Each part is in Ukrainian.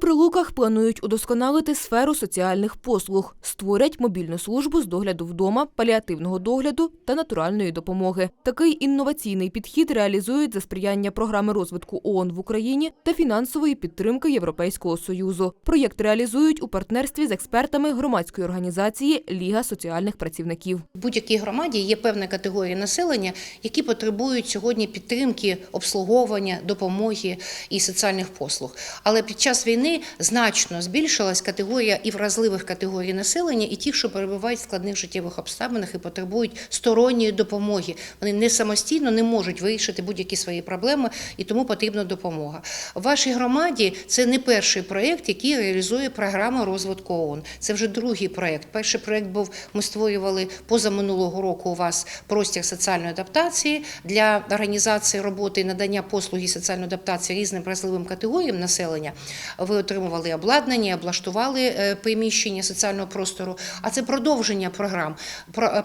Прилуках планують удосконалити сферу соціальних послуг, створять мобільну службу з догляду вдома, паліативного догляду та натуральної допомоги. Такий інноваційний підхід реалізують за сприяння програми розвитку ООН в Україні та фінансової підтримки Європейського союзу. Проєкт реалізують у партнерстві з експертами громадської організації Ліга соціальних працівників. В будь-якій громаді є певна категорія населення, які потребують сьогодні підтримки, обслуговування, допомоги і соціальних послуг. Але під час війни значно збільшилась категорія і вразливих категорій населення, і тих, що перебувають в складних життєвих обставинах і потребують сторонньої допомоги. Вони не самостійно не можуть вирішити будь-які свої проблеми, і тому потрібна допомога. В вашій громаді це не перший проєкт, який реалізує програма розвитку ООН. Це вже другий проєкт. Перший проєкт був ми створювали позаминулого року. У вас простір соціальної адаптації для організації роботи і надання послуги соціальної адаптації різним вразливим категоріям населення. Ви отримували обладнання, облаштували е, приміщення соціального простору. А це продовження програм.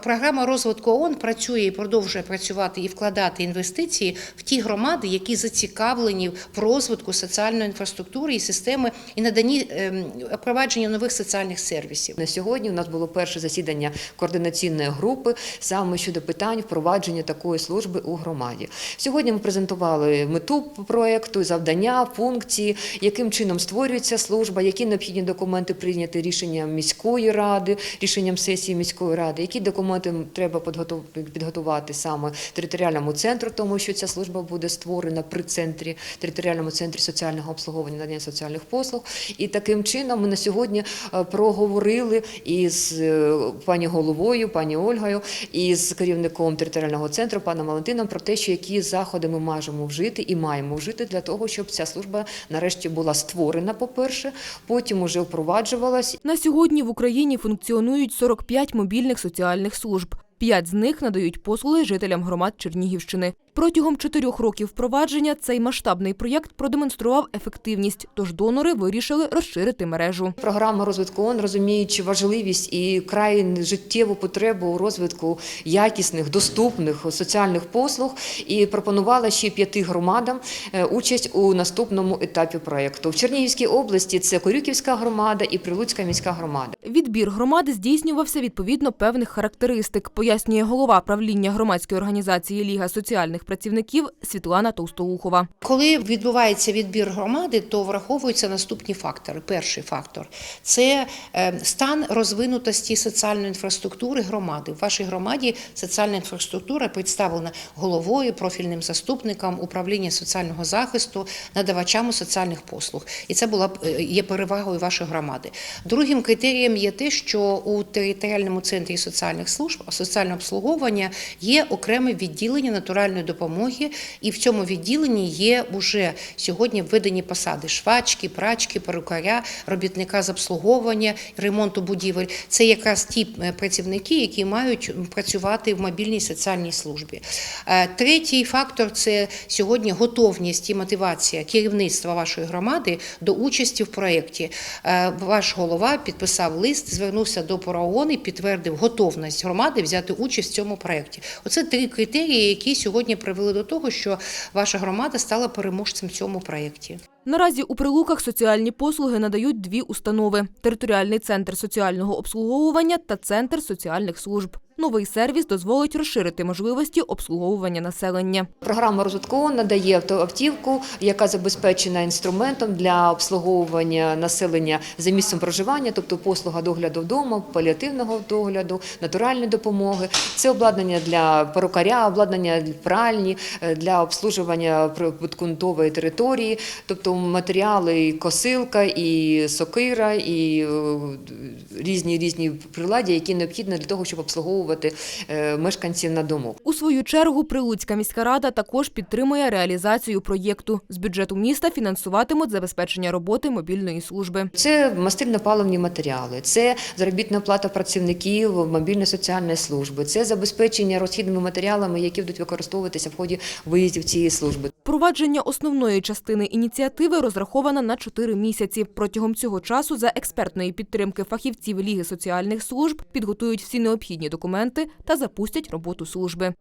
Програма розвитку ООН працює і продовжує працювати і вкладати інвестиції в ті громади, які зацікавлені в розвитку соціальної інфраструктури і системи і наданні ем, впровадження нових соціальних сервісів. На сьогодні у нас було перше засідання координаційної групи саме щодо питань впровадження такої служби у громаді. Сьогодні ми презентували мету проекту, завдання, функції, яким чином створюється служба, які необхідні документи прийняти рішенням міської ради, рішенням сесії міської ради, які документи треба підготувати саме територіальному центру, тому що ця служба буде створена при центрі територіальному центрі соціального обслуговування надання соціальних послуг. І таким чином ми на сьогодні е, проговорили із е, пані головою, пані Ольгою, і з керівником територіального центру, паном Валентином, про те, що які заходи ми можемо вжити і маємо вжити для того, щоб ця служба нарешті була створена, по-перше, потім уже впроваджувалась На сьогодні в Україні функціонують 45 мобільних соціальних служб. П'ять з них надають послуги жителям громад Чернігівщини. Протягом чотирьох років впровадження цей масштабний проєкт продемонстрував ефективність, тож донори вирішили розширити мережу. Програма розвитку ООН, розуміючи важливість і край життєву потребу у розвитку якісних, доступних соціальних послуг, і пропонувала ще п'яти громадам е, участь у наступному етапі проєкту. В Чернігівській області це Корюківська громада і Прилуцька міська громада. Відбір громади здійснювався відповідно певних характеристик, пояснює голова правління громадської організації Ліга соціальних працівників Світлана Товстоухова. Коли відбувається відбір громади, то враховуються наступні фактори. Перший фактор це е, стан розвинутості соціальної інфраструктури громади. В вашій громаді соціальна інфраструктура представлена головою, профільним заступником управління соціального захисту, надавачами соціальних послуг. І це була е, є перевагою вашої громади. Другим критерієм є те, що у територіальному центрі соціальних служб соціального обслуговування є окреме відділення натуральної допомоги, і в цьому відділенні є уже сьогодні введені посади швачки, прачки, перукаря, робітника з обслуговування, ремонту будівель. Це якраз ті е, працівники, які мають працювати в мобільній соціальній службі. Е, Третій фактор це сьогодні готовність і мотивація керівництва вашої громади до участі в проєкті. Е, Ваш голова підписав лист, звернувся до ПРООН і підтвердив готовність громади взяти участь в цьому проєкті. Оце три критерії, які сьогодні привели до того, що ваша громада стала переможцем цьому проєкті. Наразі у Прилуках соціальні послуги надають дві установи: територіальний центр соціального обслуговування та центр соціальних служб. Новий сервіс дозволить розширити можливості обслуговування населення. Програма розвитку надає авто- автівку, яка забезпечена інструментом для обслуговування населення за місцем проживання, тобто послуга догляду вдома, паліативного догляду, натуральної допомоги. Це обладнання для перукаря, обладнання для пральні, е, для обслужування прибудкунтової території, тобто матеріали, і косилка, і сокира, і е, різні різні приладдя, які необхідні для того, щоб обслуговувати е, мешканців на дому. У свою чергу Прилуцька міська рада також підтримує реалізацію проєкту. З бюджету міста фінансуватимуть забезпечення роботи мобільної служби. Це мастильно-паливні матеріали, це заробітна плата працівників мобільної соціальної служби, це забезпечення розхідними матеріалами, які будуть використовуватися в ході виїздів цієї служби. Впровадження основної частини ініціативи розраховано на 4 місяці. Протягом цього часу за експертної підтримки фахівців Ліги соціальних служб підготують всі необхідні документи та запустять роботу служби.